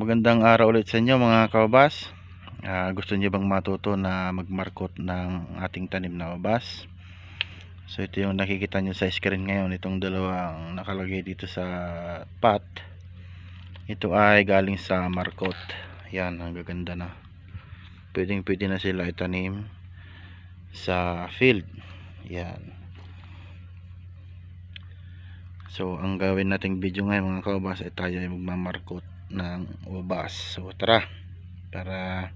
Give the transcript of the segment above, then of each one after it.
Magandang araw ulit sa inyo mga kaubas. Ah, gusto niyo bang matuto na magmarkot ng ating tanim na ubas? So ito yung nakikita niyo sa screen ngayon, itong dalawang nakalagay dito sa pot. Ito ay galing sa markot. Yan, ang gaganda na. Pwedeng pwede na sila itanim sa field. Yan. So ang gawin nating video ngayon mga kaubas ay tayo ay magmamarkot ng ubas. So tara para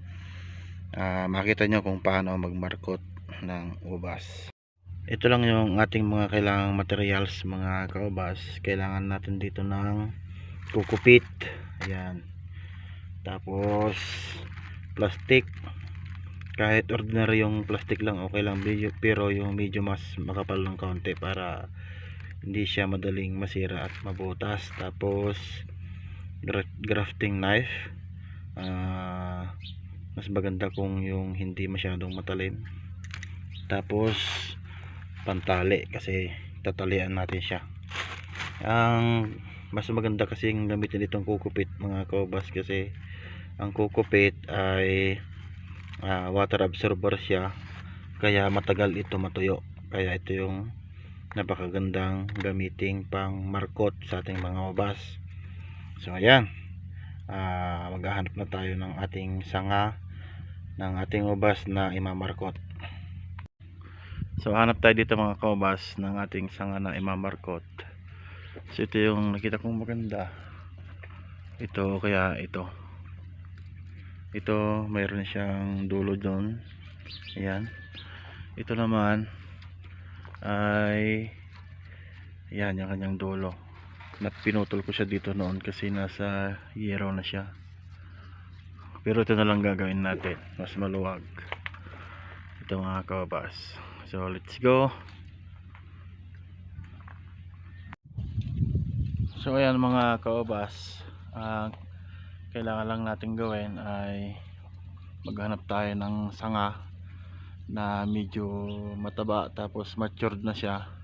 ah, makita nyo kung paano magmarkot ng ubas. Ito lang yung ating mga kailangang materials mga kaubas. Kailangan natin dito ng kukupit. Ayan. Tapos plastic. Kahit ordinary yung plastic lang okay lang pero yung medyo mas makapal ng kaunti para hindi siya madaling masira at mabutas. Tapos grafting knife. Ah, mas maganda kung yung hindi masyadong matalim. Tapos pantali kasi tatalian natin siya. Ang mas maganda kasi yung gamitin itong kukupit mga kaubas kasi ang kukupit ay ah, water absorber siya kaya matagal ito matuyo. Kaya ito yung napakagandang gamiting pang markot sa ating mga ubas so ayan. Ah maghahanap na tayo ng ating sanga ng ating ubas na imamarkot. So hanap tayo dito mga kaubas ng ating sanga na imamarkot. So ito yung nakita kong maganda. Ito kaya ito. Ito mayroon siyang dulo doon ayan. Ito naman ay yan yung kanyang dulo pinutol ko siya dito noon kasi nasa yero na siya. Pero ito na lang gagawin natin. Mas maluwag. Ito mga kababas so let's go. So ayan mga kababas ang kailangan lang natin gawin ay maghanap tayo ng sanga na medyo mataba tapos matured na siya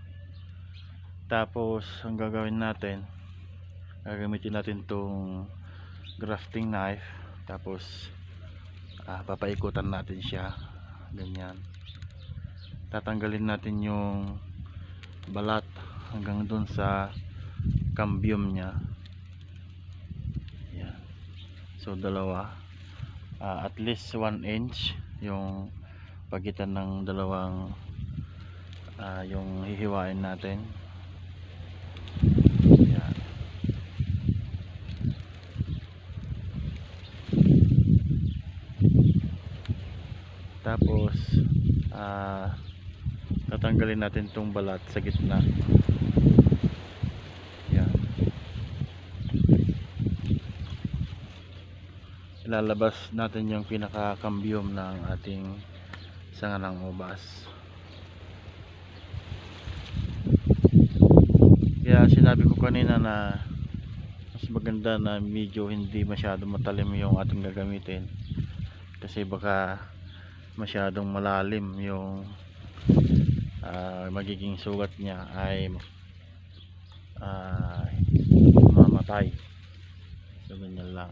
tapos ang gagawin natin gagamitin natin tong grafting knife. Tapos ah, papaikutan natin siya. Ganyan. Tatanggalin natin yung balat hanggang dun sa cambium nya yan so dalawa. Ah, at least 1 inch yung pagitan ng dalawang ah, yung hihiwain natin yan tapos ah tatanggalin natin tong balat sa gitna. Yan. Ilalabas natin yung pinaka cambium ng ating sanga ng ubas. Kaya sinabi ko kanina na mas maganda na medyo hindi masyado matalim yung ating gagamitin. Kasi baka masyadong malalim yung ah, magiging sugat niya ay ah, mamatay. So ganyan lang.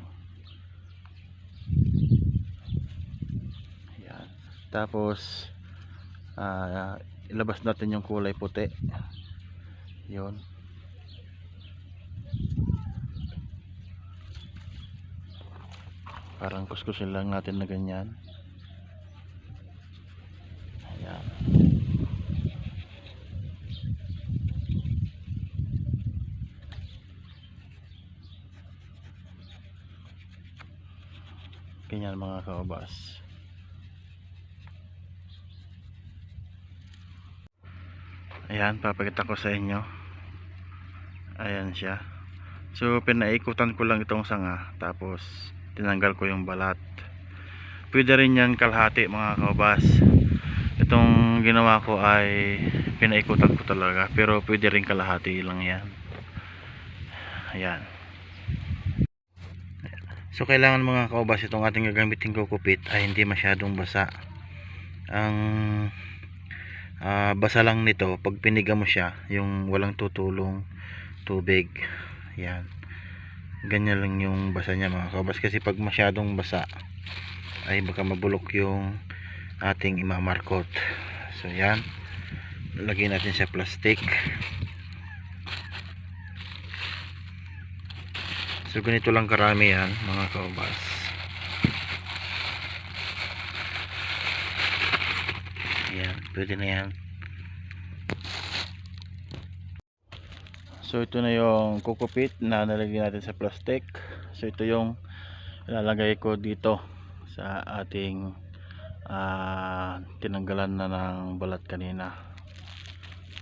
Yan tapos ah, ilabas natin yung kulay puti. Yun. Parang kuskusin lang natin na ganyan ayan ganyan mga kaubas ayan papakita ko sa inyo. Ayan siya. So pinaikutan ko lang itong sanga tapos tinanggal ko yung balat. Pwede rin yan kalahati mga kaubas itong ginawa ko ay pinaikutan ko talaga pero pwede rin kalahati lang yan. Ayan so kailangan mga kaubas itong ating gagamitin kukupit ay hindi masyadong basa. Ang ah, basa lang nito pag piniga mo siya yung walang tutulong tubig. Yan. Ganyan lang yung basa niya mga kabas kasi pag masyadong basa ay baka mabulok yung ating imamarkot. So yan. Lagyan natin sa plastic so ganito lang karami yan mga kabas yan pwede na yan So ito na yung kukupit na nalagyan natin sa plastic. So ito yung ilalagay ko dito sa ating ah, tinanggalan na ng balat kanina.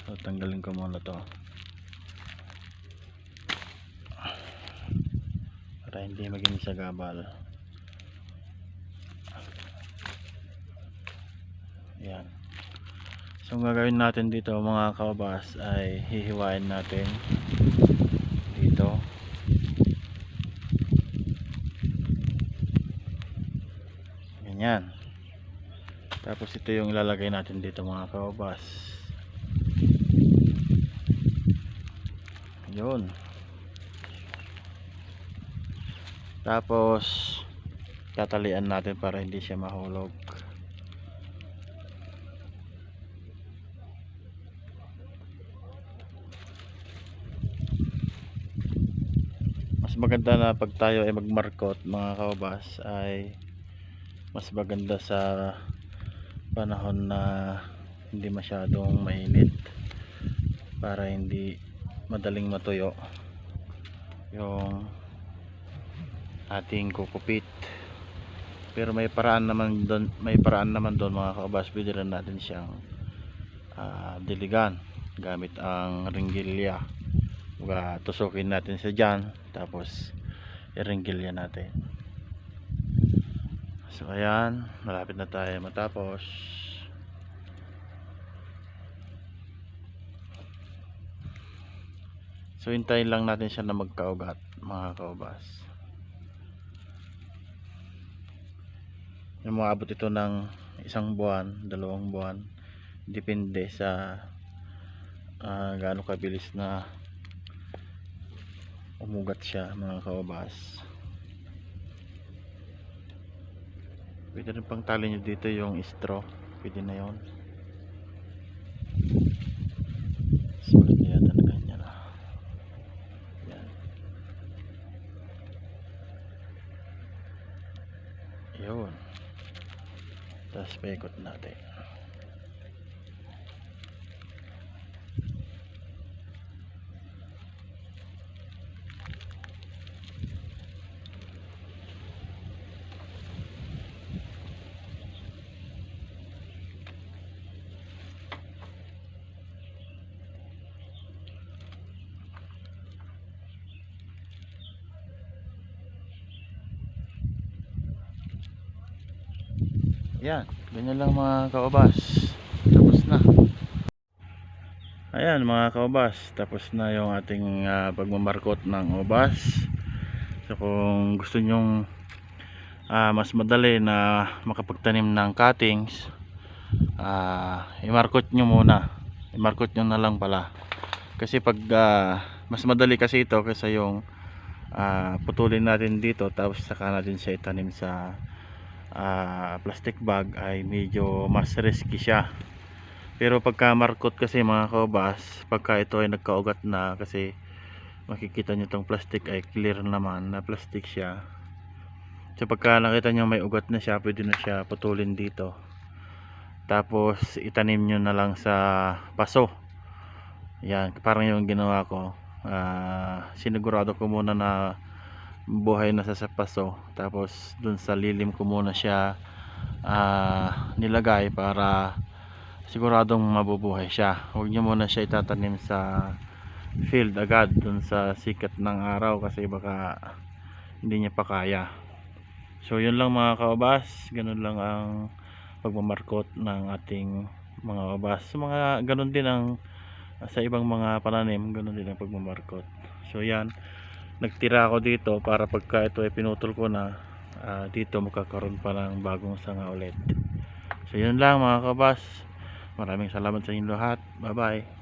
So tanggalin ko muna to. Para hindi maging sagabal. Yan. So gagawin natin dito mga kabas ay hihiwain natin dito. Ganyan. Tapos ito yung ilalagay natin dito mga kabas. Yun. Tapos tatalian natin para hindi siya mahulog. mas maganda na pag tayo ay magmarkot mga kabas ay mas maganda sa panahon na hindi masyadong mainit para hindi madaling matuyo yung ating kukupit. Pero may paraan naman doon may paraan naman doon mga kabas pwede natin siyang ah, diligan gamit ang ringgilya. Baga, tusukin natin siya dyan tapos iringgilya natin. So ayan malapit na tayo matapos. So hintayin lang natin siya na magkaugat mga kaubas yung maabot ito ng isang buwan dalawang buwan depende sa ah, gaano kabilis na umugat siya mga kaubas pwede rin pang tali nyo dito yung straw. Pwede na na na ganyan ah. yun tapos paikot natin Yan, ganyan lang mga kaubas. Tapos na. Ayan mga kaubas, tapos na yung ating ah, pagmamarkot ng ubas. So kung gusto nyong ah, mas madali na makapagtanim ng cuttings, ah, i-markot nyo muna. I-markot nyo na lang pala. Kasi pag ah, mas madali kasi ito kaysa yung ah, putulin natin dito tapos saka natin siya itanim sa ah, plastic bag ay medyo mas risky siya. Pero pagka markot kasi mga kaubas pagka ito ay nagkaugat na kasi makikita nyo tong plastic ay clear naman na plastic siya. So pagka nakita nyo may ugat na siya pwede na siya putulin dito. Tapos itanim nyo na lang sa paso. Yan parang yung ginawa ko. Ah, sinigurado ko muna na buhay na sa sa paso. Tapos dun sa lilim ko muna siya ah, nilagay para siguradong mabubuhay siya. Huwag nyo muna siya itatanim sa field agad dun sa sikat ng araw kasi baka hindi niya pa kaya. So yun lang mga kaubas ganun lang ang pagmamarkot ng ating mga ubas so, mga ganun din ang sa ibang mga pananim ganun din ang pagmamarkot. So yan nagtira ako dito para pagka ito ay pinutol ko na ah, dito magkakaroon pa ng bagong sanga ulit. So yun lang mga kabas. Maraming salamat sa inyong lahat. Bye bye